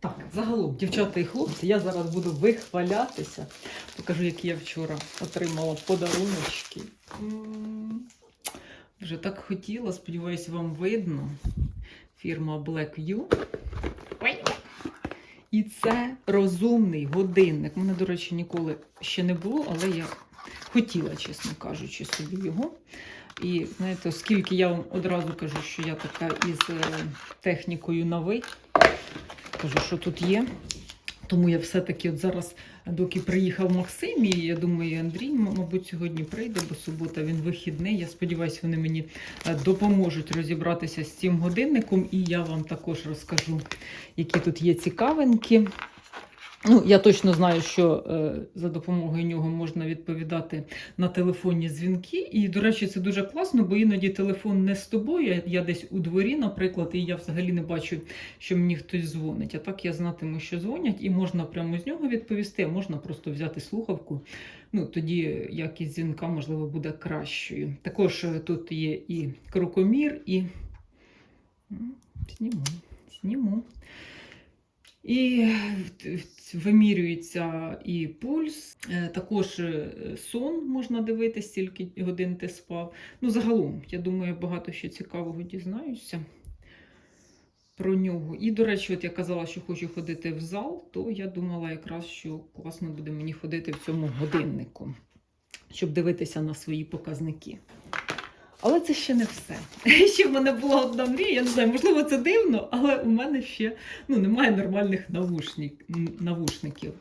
Так, загалом, дівчата і хлопці, я зараз буду вихвалятися. Покажу, які я вчора отримала подаруночки. Вже так хотіла, сподіваюся, вам видно. Фірма Blackview. Ой. І це розумний годинник. У мене, до речі, ніколи ще не було, але я хотіла, чесно кажучи, собі його. І знаєте, оскільки я вам одразу кажу, що я така із е, технікою на ви, кажу, що тут є. Тому я все-таки от зараз, доки приїхав Максим, і я думаю, Андрій, мабуть, сьогодні прийде, бо субота він вихідний. Я сподіваюся, вони мені е, допоможуть розібратися з цим годинником, і я вам також розкажу, які тут є цікавинки. Ну, я точно знаю, що е, за допомогою нього можна відповідати на телефонні дзвінки. І, до речі, це дуже класно, бо іноді телефон не з тобою. Я, я десь у дворі, наприклад, і я взагалі не бачу, що мені хтось дзвонить. А так я знатиму, що дзвонять, і можна прямо з нього відповісти, а можна просто взяти слухавку. Ну, тоді якість дзвінка, можливо, буде кращою. Також е, тут є і крокомір, і зніму, зніму. І в- вимірюється і пульс, е, також е, сон можна дивитися, стільки годин ти спав. Ну, загалом, я думаю, багато ще цікавого дізнаюся про нього. І, до речі, от я казала, що хочу ходити в зал, то я думала якраз, що класно буде мені ходити в цьому годиннику, щоб дивитися на свої показники. Але це ще не все. Ще в мене була одна мрія, я не знаю, можливо, це дивно, але у мене ще ну, немає нормальних навушник, навушників.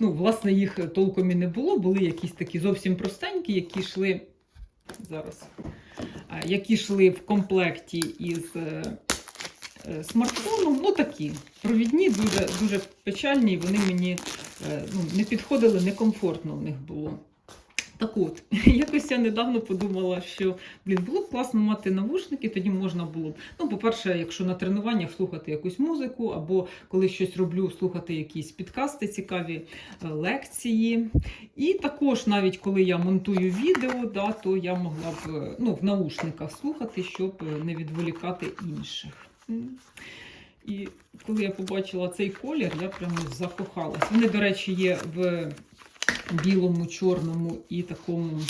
Ну, власне, їх толком і не було, були якісь такі зовсім простенькі, які йшли зараз, які йшли в комплекті із е, е, смартфоном. Ну такі провідні, дуже, дуже печальні, вони мені е, ну, не підходили, некомфортно в них було. Так от, якось я недавно подумала, що блін, було б класно мати навушники, тоді можна було б. Ну, по-перше, якщо на тренуваннях слухати якусь музику, або коли щось роблю, слухати якісь підкасти, цікаві е, лекції. І також, навіть коли я монтую відео, да, то я могла б е, ну, в наушниках слухати, щоб е, не відволікати інших. І коли я побачила цей колір, я прямо закохалась. Вони, до речі, є в білому, чорному і такому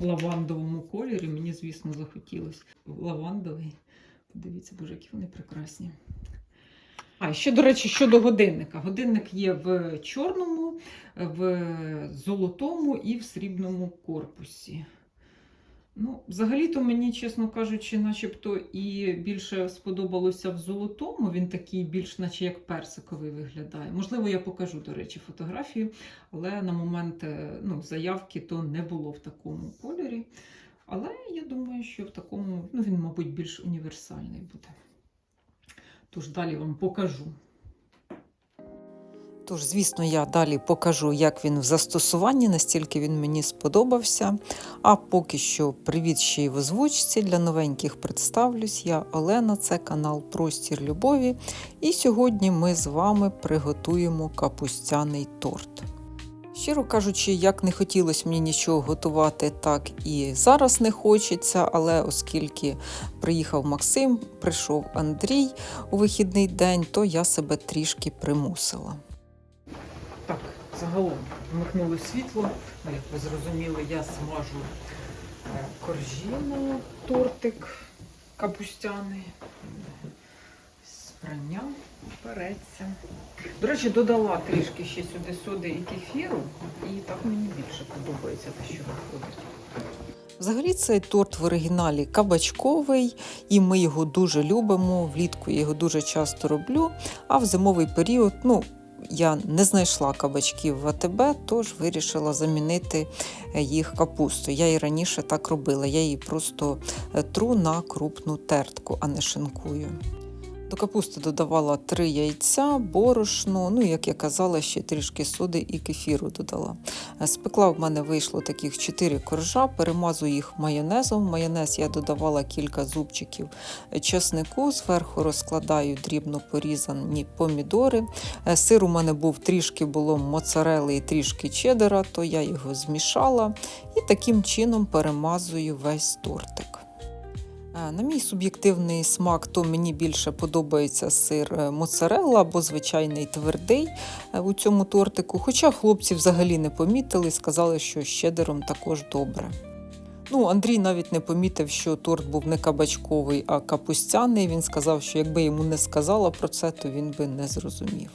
лавандовому кольорі. Мені, звісно, захотілося лавандовий. Подивіться, боже, які вони прекрасні. А ще, до речі, щодо годинника. Годинник є в чорному, в золотому і в срібному корпусі. Ну, взагалі-то мені, чесно кажучи, начебто і більше сподобалося в золотому. Він такий більш, наче як персиковий виглядає. Можливо, я покажу, до речі, фотографію, але на момент е, ну, заявки то не було в такому кольорі. Але я думаю, що в такому, ну, він, мабуть, більш універсальний буде. Тож далі вам покажу. Тож, звісно, я далі покажу, як він в застосуванні, настільки він мені сподобався. А поки що привіт ще й в озвучці. Для новеньких представлюсь. Я Олена, це канал Простір Любові. І сьогодні ми з вами приготуємо капустяний торт. Щиро кажучи, як не хотілося мені нічого готувати, так і зараз не хочеться, але оскільки приїхав Максим, прийшов Андрій у вихідний день, то я себе трішки примусила. Загалом вмикнули світло. Ну, як ви зрозуміли, я смажу е, коржі на тортик капустяний. З прання береться. До речі, додала трішки ще сюди соди і кефіру, і так мені більше подобається те, що виходить. Взагалі цей торт в оригіналі кабачковий, і ми його дуже любимо. Влітку я його дуже часто роблю. А в зимовий період, ну, я не знайшла кабачків в АТБ, тож вирішила замінити е, їх капусту. Я і раніше так робила. Я її просто е, тру на крупну тертку, а не шинкую. До капусти додавала три яйця, борошно, ну, як я казала, ще трішки соди і кефіру додала. Е, Спекла в мене вийшло таких 4 коржа, перемазую їх майонезом. Майонез я додавала кілька зубчиків чеснику, зверху розкладаю дрібно порізані помідори. Е, Сир у мене був трішки було моцарели і трішки чедера, то я його змішала і таким чином перемазую весь тортик. Е, На мій суб'єктивний смак, то мені більше подобається сир е, моцарелла або звичайний твердий е, у цьому тортику. Хоча хлопці взагалі не помітили, сказали, що з щедером також добре. Ну, Андрій навіть не помітив, що торт був не кабачковий, а капустяний. Він сказав, що якби йому не сказала про це, то він би не зрозумів.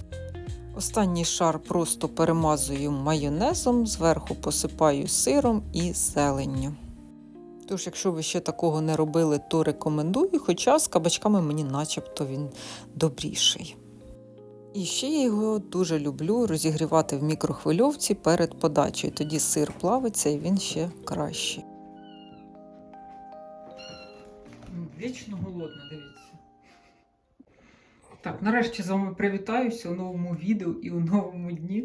Останній шар просто перемазую майонезом, зверху посипаю сиром і зеленню. Тож, якщо ви ще такого не робили, то рекомендую, хоча з кабачками мені начебто він добріший. І ще я його дуже люблю розігрівати в мікрохвильовці перед подачею. Тоді сир плавиться і він ще кращий. Вічно голодна, дивіться. Так, нарешті з вами привітаюся у новому відео і у новому дні.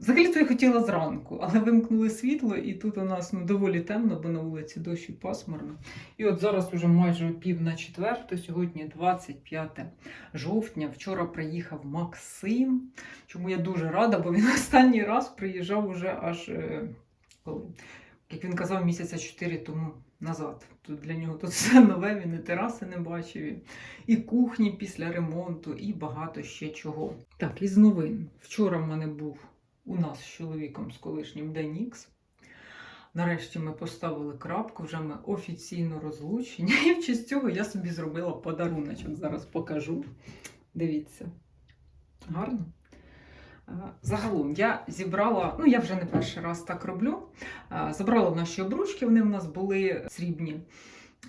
Взагалі-то я хотіла зранку, але вимкнули світло, і тут у нас ну, доволі темно, бо на вулиці дощ і пасмурно. І от зараз уже майже пів на четверту, сьогодні 25 жовтня. Вчора приїхав Максим, чому я дуже рада, бо він останній раз приїжджав уже аж е, коли, як він казав, місяця 4 тому назад. Тут для нього тут все нове, він і тераси не бачив, і- кухні після ремонту, і багато ще чого. Так, із новин. Вчора в мене був у нас з чоловіком з колишнім День Ікс. Нарешті ми поставили крапку, вже ми офіційно розлучені. І в честь цього я собі зробила подаруночок. Зараз покажу. Дивіться. Гарно. Е, Загалом я зібрала, ну я вже не перший раз так роблю. е, Забрала наші обручки, вони в нас були срібні.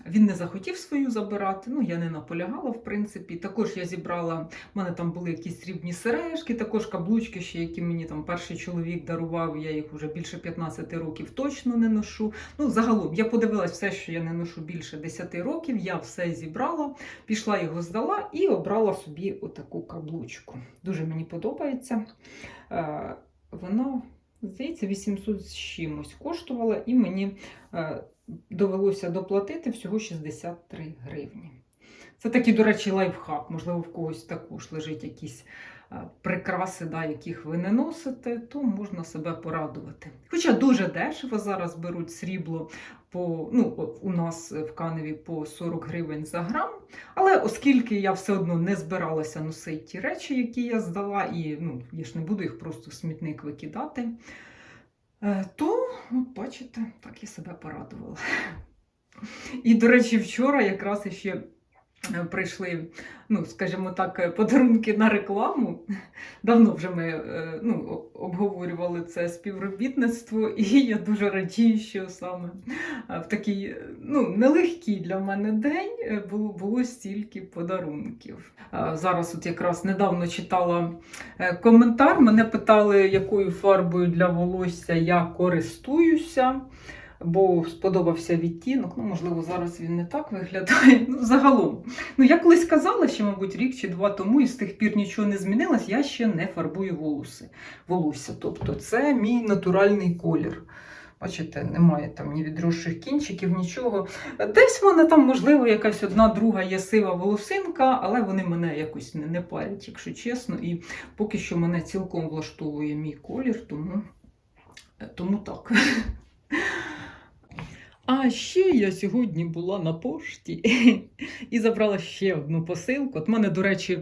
Він не захотів свою забирати, ну я не наполягала, в принципі. Також я зібрала, в мене там були якісь срібні сережки, також каблучки, ще які мені там перший чоловік дарував. Я їх вже більше 15 років точно не ношу. Ну, загалом, я подивилась все, що я не ношу більше 10 років. Я все зібрала, пішла його здала і обрала собі отаку каблучку. Дуже мені подобається. Е, Вона, здається, 800 з чимось коштувала, і мені е, довелося доплатити всього 63 гривні. Це такий, до речі, лайфхак. Можливо, в когось також лежить якісь е, прикраси, да, яких ви не носите, то можна себе порадувати. Хоча дуже дешево зараз беруть срібло по, ну, у нас в Каневі по 40 гривень за грам. Але оскільки я все одно не збиралася носити ті речі, які я здала, і ну, я ж не буду їх просто в смітник викидати, то, от бачите, так я себе порадувала. І, до речі, вчора якраз ще е, прийшли, ну, скажімо так, е, подарунки на рекламу. Давно вже ми е, ну, обговорювали це співробітництво, і я дуже радію, що саме е, в такий е, ну, нелегкий для мене день е, було, було стільки подарунків. Е, Зараз, от якраз недавно читала е, коментар. Мене питали, якою фарбою для волосся я користуюся. Бо сподобався відтінок. Ну, можливо, зараз він не так виглядає. Ну, загалом. Ну, я колись казала, ще, мабуть, рік чи два тому, і з тих пір нічого не змінилось, я ще не фарбую волоси. волосся. Тобто це мій натуральний колір. Бачите, немає там ні відросших кінчиків, нічого. Десь вона там, можливо, якась одна друга є сива волосинка, але вони мене якось не, не парять, якщо чесно. І поки що мене цілком влаштовує мій колір, тому, тому так. А ще я сьогодні була на пошті і забрала ще одну посилку. От мене, до речі,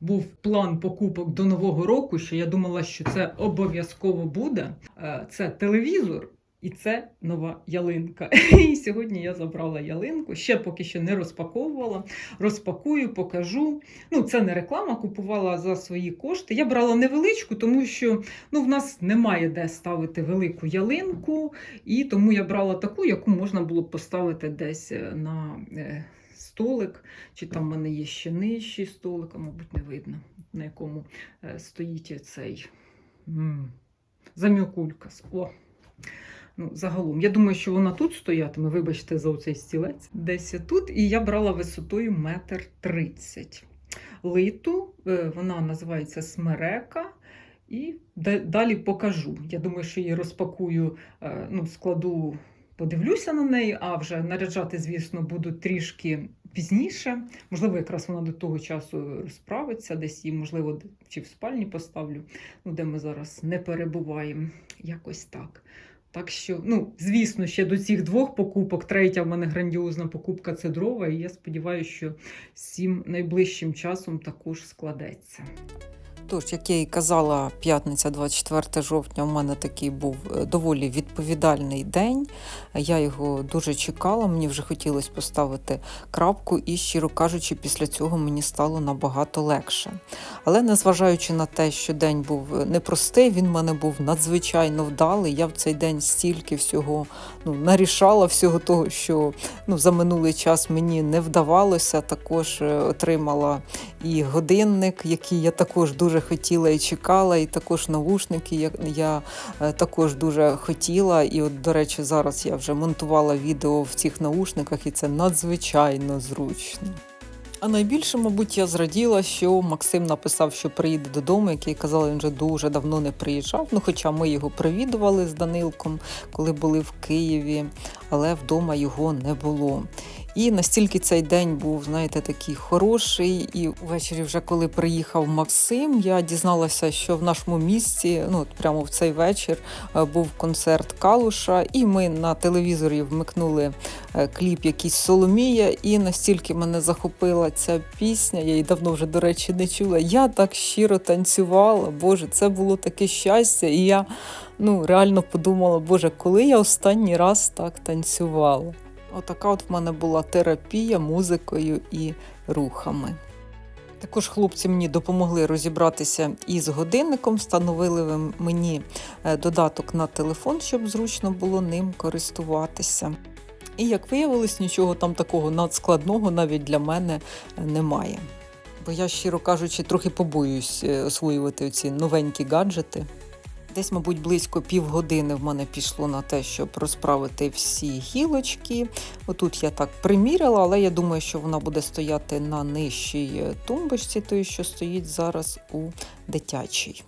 був план покупок до Нового року, що я думала, що це обов'язково буде. Е, Це телевізор і це нова ялинка. І сьогодні я забрала ялинку. Ще поки що не розпаковувала. Розпакую, покажу. Ну, це не реклама, купувала за свої кошти. Я брала невеличку, тому що ну, в нас немає де ставити велику ялинку. І тому я брала таку, яку можна було б поставити десь е, на е, столик, чи там в мене є ще нижчий столик, а мабуть, не видно, на якому е, стоїть цей м. О! Ну, загалом, я думаю, що вона тут стоятиме, вибачте за оцей стілець, десь тут. І я брала висотою метр тридцять. Литу, е, вона називається смерека. І далі покажу. Я думаю, що її розпакую, е, ну, складу, подивлюся на неї, а вже наряджати, звісно, буду трішки пізніше. Можливо, якраз вона до того часу розправиться, десь її, можливо, чи в спальні поставлю, ну, де ми зараз не перебуваємо. Якось так. Так що, ну, звісно, ще до цих двох покупок. Третя в мене грандіозна покупка це дрова. І я сподіваюся, що цим найближчим часом також складеться. Тож, як я і казала, п'ятниця, 24 жовтня, у мене такий був е, доволі відповідальний день. Я його дуже чекала, мені вже хотілося поставити крапку, і, щиро кажучи, після цього мені стало набагато легше. Але незважаючи на те, що день був непростий, він в мене був надзвичайно вдалий. Я в цей день стільки всього ну, нарішала, всього того, що ну, за минулий час мені не вдавалося. Також е, отримала і годинник, який я також дуже хотіла і чекала, і також навушники я, я е, також дуже хотіла. І от, до речі, зараз я вже монтувала відео в цих наушниках, і це надзвичайно зручно. А найбільше, мабуть, я зраділа, що Максим написав, що приїде додому, який казали, він вже дуже давно не приїжджав. Ну, хоча ми його привідували з Данилком, коли були в Києві, але вдома його не було. І настільки цей день був, знаєте, такий хороший. І ввечері, вже коли приїхав Максим, я дізналася, що в нашому місті, ну от прямо в цей вечір, е, був концерт Калуша, і ми на телевізорі вмикнули е, кліп якийсь Соломія, і настільки мене захопила ця пісня. Я її давно вже, до речі, не чула. Я так щиро танцювала. Боже, це було таке щастя. І я ну, реально подумала, Боже, коли я останній раз так танцювала. Отака от в мене була терапія музикою і рухами. Також хлопці мені допомогли розібратися із годинником, встановили мені е, додаток на телефон, щоб зручно було ним користуватися. І як виявилось, нічого там такого надскладного навіть для мене е, немає. Бо я, щиро кажучи, трохи побоююсь е, освоювати ці новенькі гаджети. Десь, мабуть, близько півгодини в мене пішло на те, щоб розправити всі гілочки. Отут я так приміряла, але я думаю, що вона буде стояти на нижчій е, тумбочці, тої, що стоїть зараз у дитячій.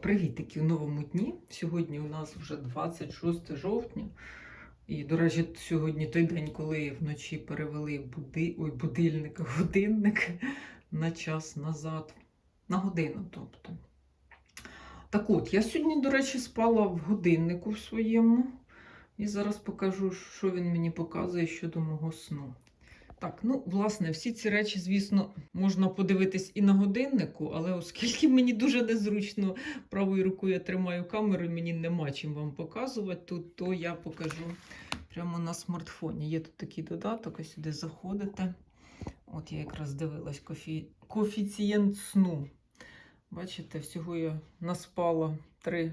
Привітики у новому дні. Сьогодні у нас вже 26 жовтня. І, до речі, сьогодні той день, коли вночі перевели буди... Ой, будильник, годинник на час назад, на годину, тобто. Так от, я сьогодні, до речі, спала в годиннику в своєму. І зараз покажу, що він мені показує щодо мого сну. Так, ну, власне, всі ці речі, звісно, можна подивитись і на годиннику, але оскільки мені дуже незручно правою рукою я тримаю камеру, мені нема чим вам показувати тут, то я покажу прямо на смартфоні. Є тут такий додаток, ось сюди заходите. От я якраз дивилась кофі... коефіцієнт сну. Бачите, всього я наспала 3,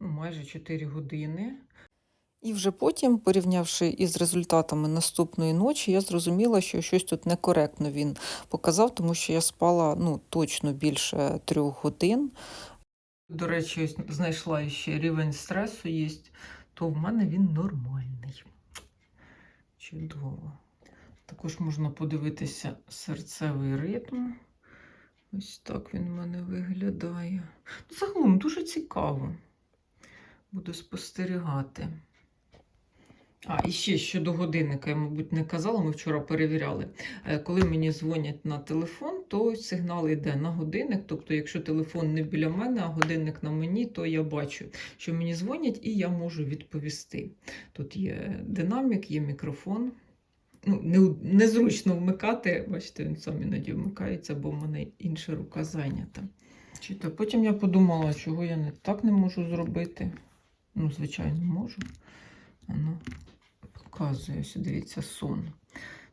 ну, майже 4 години. І вже потім, порівнявши із результатами наступної ночі, я зрозуміла, що щось тут некоректно він показав, тому що я спала ну, точно більше трьох годин. До речі, знайшла ще рівень стресу є, то в мене він нормальний. Чудово. Також можна подивитися серцевий ритм. Ось так він в мене виглядає. Ну, Загалом дуже цікаво. Буду спостерігати. А, і ще щодо годинника, я, мабуть, не казала, ми вчора перевіряли. Е, Коли мені дзвонять на телефон, то сигнал йде на годинник. Тобто, якщо телефон не біля мене, а годинник на мені, то я бачу, що мені дзвонять, і я можу відповісти. Тут є динамік, є мікрофон. Ну, незручно вмикати, бачите, він сам іноді вмикається, бо в мене інша рука зайнята. Чи то потім я подумала, чого я не так не можу зробити. Ну, звичайно, можу. Воно показує, ось дивіться, сон.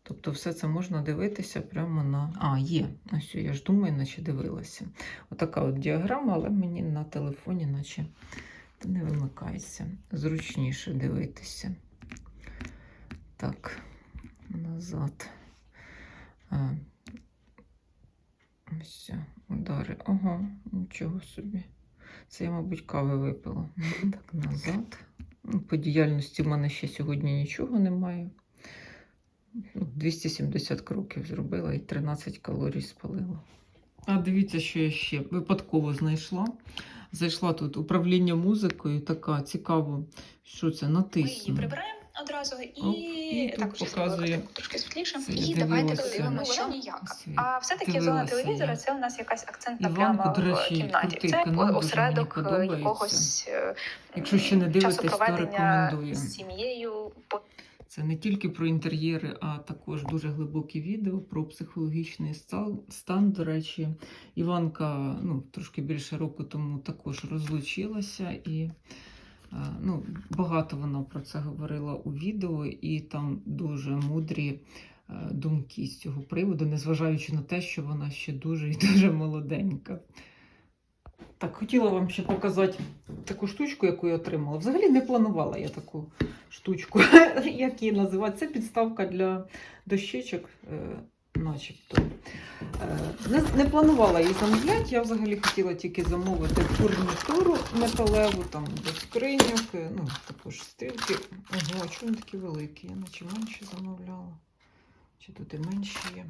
Тобто все це можна дивитися прямо на. А, є. Ось я ж думаю, наче дивилася. Отака от діаграма, але мені на телефоні, наче не вимикається. Зручніше дивитися. Так, назад. А, ось удари. Ага, нічого собі. Це я, мабуть, кави випила. Так, назад. Ну, По діяльності в мене ще сьогодні нічого немає. Ну, 270 кроків зробила і 13 калорій спалила. А дивіться, що я ще випадково знайшла. Зайшла тут управління музикою, така цікаво, що це Ми її прибираємо, одразу, і, Оп, і тут також показує. трошки світліше. І давайте подивимося, що Ну, ніяка. А все-таки зона телевізора це у нас якась акцентна пляма в речі, кімнаті. Це осередок е, якогось е, Якщо ще не дивитесь, то рекомендую. з сім'єю. Це не тільки про інтер'єри, а також дуже глибокі відео про психологічний стан. До речі, Іванка ну, трошки більше року тому також розлучилася, і ну, багато вона про це говорила у відео, і там дуже мудрі е, думки з цього приводу, незважаючи на те, що вона ще дуже і дуже молоденька. Так, хотіла вам ще показати таку штучку, яку я отримала. Взагалі не планувала я таку штучку, як її називати. Це підставка для дощечок, е, начебто. Е, Не, не планувала її замовляти, я взагалі хотіла тільки замовити фурнітуру металеву, там до скриньок, е, ну, також стрілки. Ого, чому вони такі великі? Я наче менше замовляла. Чи тут і менші є?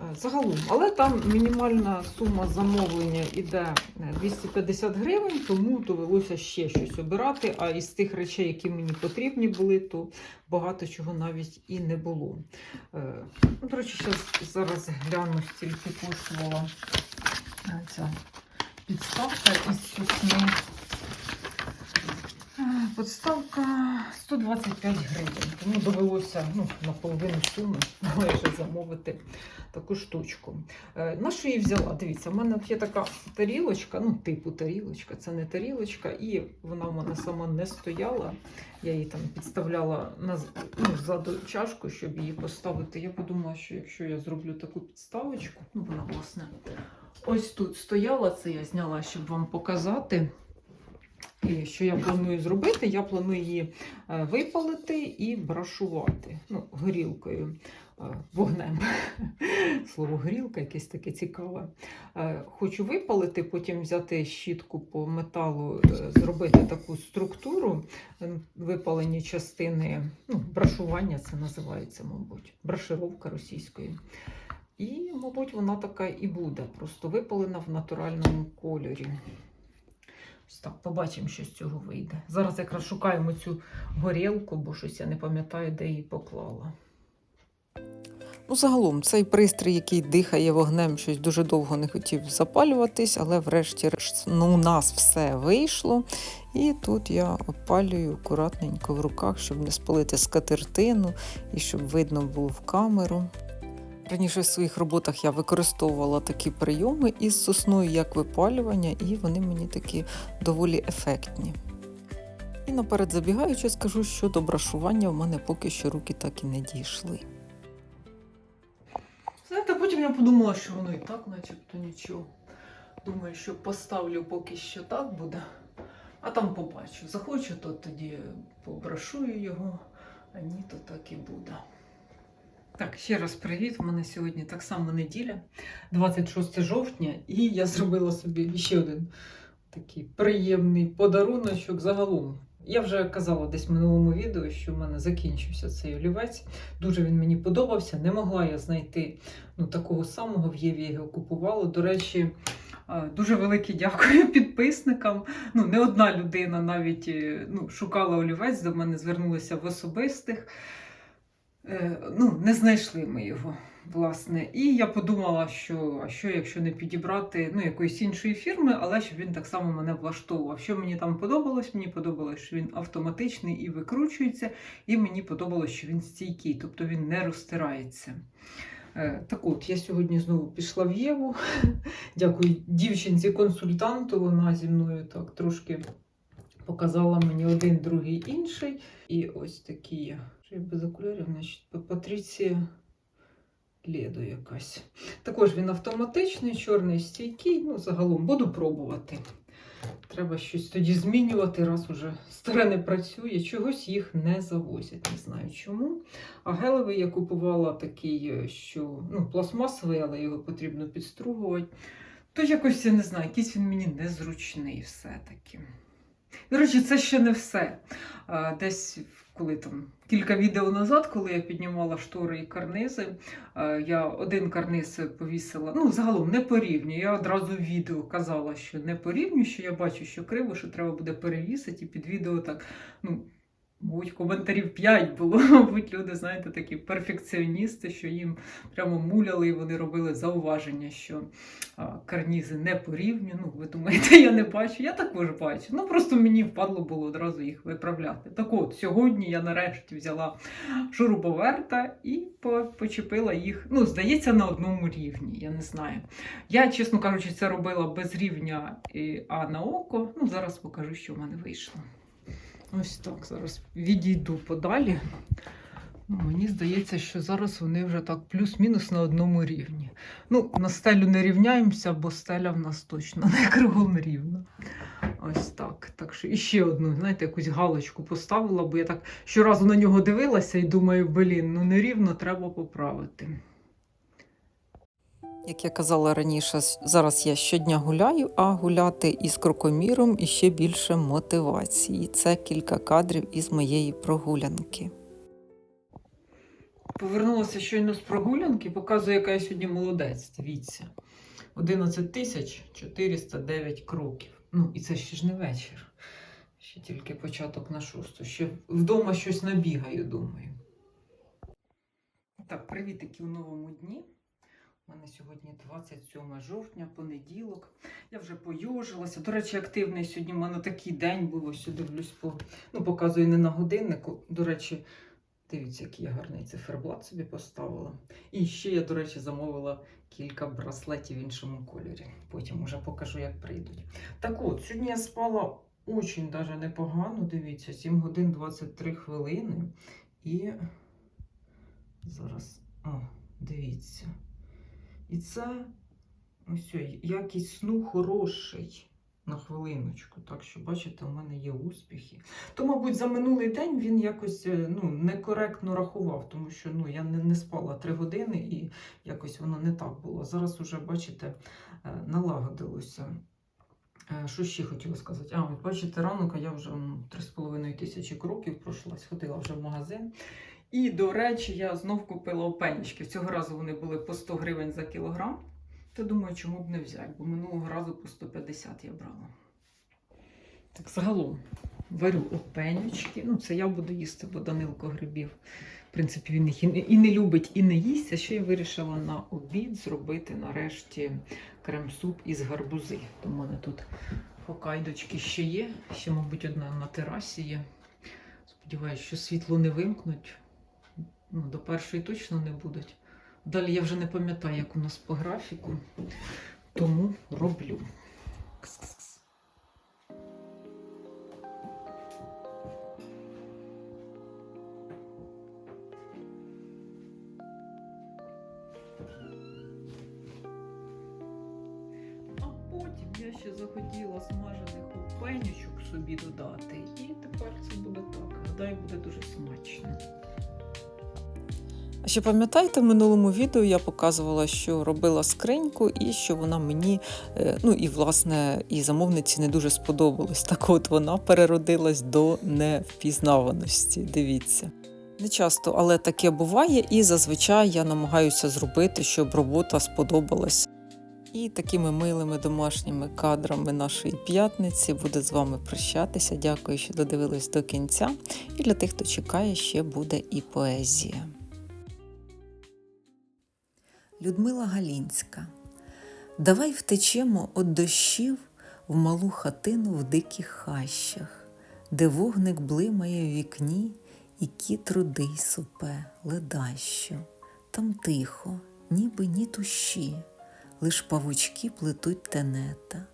Е, Загалом, але там мінімальна сума замовлення іде е, 250 гривень, тому довелося ще щось обирати. А із тих речей, які мені потрібні були, то багато чого навіть і не було. Е, ну, До речі, зараз гляну, стільки коштувала е, ця підставка із сосни. Подставка 125 гривень, тому довелося ну, на половину суми майже замовити таку штучку. Е, на що її взяла? Дивіться, в мене є така тарілочка, ну, типу тарілочка, це не тарілочка, і вона в мене сама не стояла. Я її там підставляла ну, ззаду чашку, щоб її поставити. Я подумала, що якщо я зроблю таку підставочку, ну вона власне ось тут стояла, це я зняла, щоб вам показати. І що я планую зробити? Я планую її е, випалити і брашувати ну, горілкою, е, вогнем. Слово горілка якесь таке цікаве. Е, Хочу випалити, потім взяти щітку по металу, зробити таку структуру, випалені частини, ну, брашування це називається, мабуть, брашировка російською. І, мабуть, вона така і буде, просто випалена в натуральному кольорі. Ось так, побачимо, що з цього вийде. Зараз якраз шукаємо цю горілку, бо щось я не пам'ятаю, де її поклала. Ну, загалом, цей пристрій, який дихає вогнем, щось дуже довго не хотів запалюватись, але врешті-решт ну, у нас все вийшло. І тут я опалюю акуратненько в руках, щоб не спалити скатертину і щоб видно було в камеру. Раніше в своїх роботах я використовувала такі прийоми із сосною як випалювання, і вони мені такі доволі ефектні. І наперед забігаючи, скажу, що до брашування в мене поки що руки так і не дійшли. Знаєте, потім я подумала, що воно і так, начебто нічого. Думаю, що поставлю поки що так буде, а там побачу. Захочу, то тоді побрашую його, а ні, то так і буде. Так, ще раз привіт. У мене сьогодні так само неділя, 26 жовтня, і я зробила собі ще один такий приємний подаруночок загалом. Я вже казала десь в минулому відео, що в мене закінчився цей олівець. Дуже він мені подобався. Не могла я знайти ну, такого самого в Єві його купувала. До речі, дуже велике дякую підписникам. Ну, не одна людина навіть е, ну, шукала олівець, до мене звернулися в особистих. Е, Ну, не знайшли ми його, власне. І я подумала, що а що, якщо не підібрати ну, якоїсь іншої фірми, але щоб він так само мене влаштовував. Що мені там подобалось? Мені подобалось, що він автоматичний і викручується, і мені подобалось, що він стійкий, тобто він не розтирається. Е, Так от, я сьогодні знову пішла в Єву. Дякую дівчинці-консультанту. Вона зі мною так трошки показала мені один, другий, інший. І ось такі Що я без окулярів, значить, Патріція Леду якась. Також він автоматичний, чорний стійкий. Ну, загалом буду пробувати. Треба щось тоді змінювати, раз уже старе не працює. Чогось їх не завозять, не знаю чому. А гелевий я купувала такий, що ну, пластмасовий, але його потрібно підстругувати. То якось я не знаю, якийсь він мені незручний все-таки. До це ще не все. Десь коли там кілька відео назад, коли я піднімала штори і карнизи, я один карниз повісила. Ну, загалом не порівнюю. Я одразу відео казала, що не порівнюю, що я бачу, що криво, що треба буде перевісити, і під відео так ну, мабуть, коментарів 5 було. Мабуть, люди, знаєте, такі перфекціоністи, що їм прямо муляли і вони робили зауваження, що карнізи не по рівню. Ну, ви думаєте, я не бачу. Я також бачу. Ну просто мені впадло було одразу їх виправляти. Так от, сьогодні я нарешті взяла шуруповерта і почепила їх. Ну, здається, на одному рівні. Я не знаю. Я, чесно кажучи, це робила без рівня А на око. Ну, зараз покажу, що в мене вийшло. Ось так, зараз відійду подалі. Ну, мені здається, що зараз вони вже так плюс-мінус на одному рівні. Ну, на стелю не рівняємося, бо стеля в нас точно не кругом рівна. Ось так. Так що іще одну, знаєте, якусь галочку поставила, бо я так щоразу на нього дивилася і думаю, блін, ну нерівно треба поправити. Як я казала раніше, зараз я щодня гуляю, а гуляти із крокоміром і ще більше мотивації. Це кілька кадрів із моєї прогулянки. Повернулася щойно з прогулянки, показує, яка я сьогодні молодець. Дивіться. 11 тисяч 409 кроків. Ну, і це ще ж не вечір. Ще тільки початок на шосту. Ще вдома щось набігаю, думаю. Так, привітики у новому дні. У мене сьогодні 27 жовтня, понеділок. Я вже поюжилася. До речі, активний сьогодні. У мене такий день був. Ось дивлюсь по. Ну, показую не на годиннику. До речі, Дивіться, який я гарний циферблат собі поставила. І ще я, до речі, замовила кілька браслетів в іншому кольорі. Потім уже покажу, як прийдуть. Так от, сьогодні я спала очень даже непогано. Дивіться, 7 годин 23 хвилини. І зараз, о, дивіться. І це ось якість сну хороший. На хвилиночку, так що бачите, у мене є успіхи. То, мабуть, за минулий день він якось е, ну, некоректно рахував, тому що ну, я не, не спала три години і якось воно не так було. Зараз уже, бачите, е, налагодилося. Е, Що ще хотіла сказати? А, от бачите, ранок я вже 3,5 тисячі кроків пройшлась, ходила вже в магазин. І, до речі, я знов купила опенічки. Цього разу вони були по 100 гривень за кілограм. То думаю, чому б не взяти, бо минулого разу по 150 я брала. Так, загалом варю опенючки. Ну, це я буду їсти, бо Данилко грибів. В принципі, він їх і не, і не любить, і не їсть. А ще я вирішила на обід зробити нарешті крем-суп із гарбузи. То в мене тут хокайдочки ще є. Ще, мабуть, одна на терасі є. Сподіваюсь, що світло не вимкнуть. Ну, до першої точно не будуть. Далі я вже не пам'ятаю, як у нас по графіку, тому роблю. Ще пам'ятаєте, в минулому відео я показувала, що робила скриньку і що вона мені, е, ну і власне, і замовниці не дуже сподобалась. Так от вона переродилась до невпізнаваності. Дивіться. Не часто, але таке буває, і зазвичай я намагаюся зробити, щоб робота сподобалась. І такими милими домашніми кадрами нашої п'ятниці буде з вами прощатися. Дякую, що додивились до кінця. І для тих, хто чекає, ще буде і поезія. Людмила Галінська. Давай втечемо од дощів в малу хатину в диких хащах, де вогник блимає в вікні, і кіт рудий супе ледащо. Там тихо, ніби ні туші, лиш павучки плетуть тенета,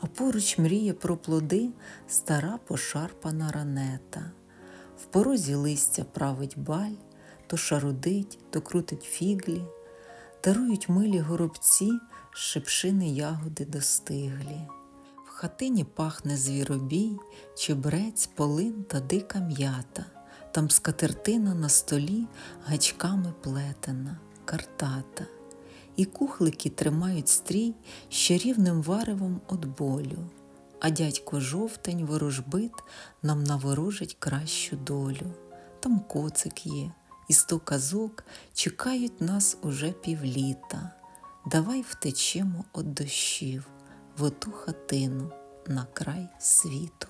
а поруч мріє про плоди стара пошарпана ранета. В порозі листя править баль, то шарудить, то крутить фіглі, дарують милі горобці шипшини ягоди достиглі. В хатині пахне звіробій, чебрець, полин та дика м'ята. Там скатертина на столі гачками плетена, картата. І кухлики тримають стрій ще рівним варевом от болю. А дядько жовтень ворожбит нам наворожить кращу долю. Там коцик є, і сто казок чекають нас уже півліта. Давай втечемо од дощів в оту хатину на край світу.